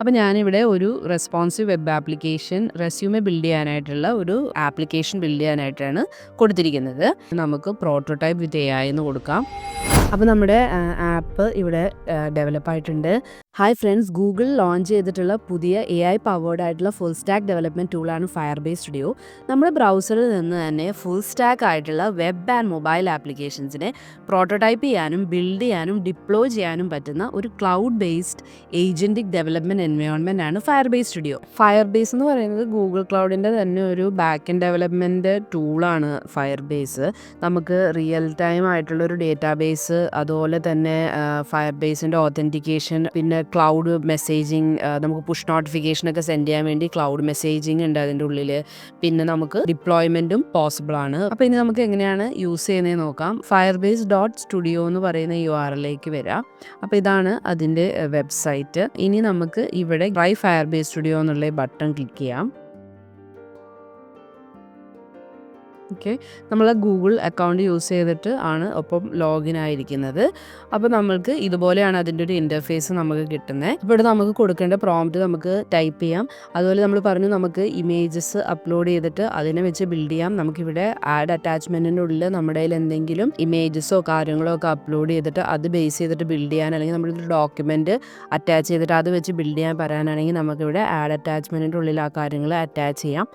അപ്പോൾ ഞാനിവിടെ ഒരു responsive web application resume build ചെയ്യാനായിട്ടുള്ള ഒരു ആപ്ലിക്കേഷൻ ബിൽഡ് ചെയ്യാനായിട്ടാണ് കൊടുത്തിരിക്കുന്നത്. നമുക്ക് പ്രോട്ടോടൈപ്പ് വിത്ത് എ എന്ന് കൊടുക്കാം. അപ്പോൾ നമ്മുടെ ആപ്പ് ഇവിടെ ഡെവലപ്പ് ആയിട്ടുണ്ട്. ഹായ് ഫ്രണ്ട്സ് ഗൂഗിൾ ലോഞ്ച് ചെയ്തിട്ടുള്ള പുതിയ എ ഐ പവേർഡ് ആയിട്ടുള്ള ഫുൾ സ്റ്റാക്ക് ഡെവലപ്മെന്റ് ടൂളാണ് ഫയർ ബേസ് സ്റ്റുഡിയോ നമ്മുടെ ബ്രൗസറിൽ നിന്ന് തന്നെ ഫുൾ സ്റ്റാക്ക് ആയിട്ടുള്ള വെബ് ആൻഡ് മൊബൈൽ ആപ്ലിക്കേഷൻസിനെ പ്രോട്ടോടൈപ്പ് ചെയ്യാനും ബിൽഡ് ചെയ്യാനും ഡിപ്ലോയ് ചെയ്യാനും പറ്റുന്ന ഒരു cloud based agentic development environment ആണ് Firebase studio Firebase എന്ന് പറയുന്നത് ഗൂഗിൾ ക്ലൗഡിന്റെ തന്നെ ഒരു ബാക്ക് എൻഡ് ഡെവലപ്മെന്റ് ടൂളാണ് ഫയർ ബേസ് നമുക്ക് റിയൽ ടൈം ആയിട്ടുള്ള ഒരു ഡേറ്റാബേസ് അതുപോലെ തന്നെ ഫയർ ബേസിന്റെ ഓതന്റിക്കേഷൻ പിന്നെ ക്ലൗഡ് മെസ്സേജിങ് നമുക്ക് പുഷ് നോട്ടിഫിക്കേഷനൊക്കെ സെൻഡ് ചെയ്യാൻ വേണ്ടി ക്ലൗഡ് മെസ്സേജിങ് ഉണ്ട് അതിന്റെ ഉള്ളിൽ പിന്നെ നമുക്ക് ഡിപ്ലോയ്മെന്റും പോസിബിൾ ആണ്. അപ്പോൾ ഇനി നമുക്ക് എങ്ങനെയാണ് യൂസ് ചെയ്യുന്നത് നോക്കാം. ഫയർ ബേസ് ഡോട്ട് സ്റ്റുഡിയോ എന്ന് പറയുന്ന യു ആർ എല്ലേക്ക് വരാം. അപ്പോൾ ഇതാണ് അതിന്റെ വെബ്സൈറ്റ് ഇനി നമുക്ക് ഇവിടെ ട്രൈ ഫയർ ബേസ് സ്റ്റുഡിയോ എന്നുള്ള ബട്ടൺ ക്ലിക്ക് ചെയ്യാം. ഓക്കെ. നമ്മൾ ഗൂഗിൾ അക്കൗണ്ട് യൂസ് ചെയ്തിട്ട് ആണ് ഒപ്പം ലോഗിൻ ആയിരിക്കുന്നത്. അപ്പോൾ നമ്മൾക്ക് ഇതുപോലെയാണ് അതിന്റെ ഒരു ഇന്റർഫേസ് നമുക്ക് കിട്ടുന്നത് അപ്പോൾ ഇവിടെ നമുക്ക് കൊടുക്കേണ്ട പ്രോംപ്റ്റ് നമുക്ക് ടൈപ്പ് ചെയ്യാം. അതുപോലെ നമ്മൾ പറഞ്ഞു നമുക്ക് ഇമേജസ് അപ്ലോഡ് ചെയ്തിട്ട് അതിനെ വെച്ച് ബിൽഡ് ചെയ്യാം. നമുക്കിവിടെ ആഡ് അറ്റാച്ച്മെന്റിന്റെ ഉള്ളിൽ നമ്മുടെ കയ്യിൽ എന്തെങ്കിലും ഇമേജസോ കാര്യങ്ങളോ ഒക്കെ അപ്ലോഡ് ചെയ്തിട്ട് അത് ബേസ് ചെയ്തിട്ട് ബിൽഡ് ചെയ്യാൻ അല്ലെങ്കിൽ നമ്മളൊരു ഡോക്യുമെന്റ് അറ്റാച്ച് ചെയ്തിട്ട് അത് വെച്ച് ബിൽഡ് ചെയ്യാൻ പറയാനാണെങ്കിൽ നമുക്കിവിടെ ആഡ് അറ്റാച്ച്മെന്റിന്റെ ഉള്ളിൽ ആ കാര്യങ്ങൾ അറ്റാച്ച് ചെയ്യാം.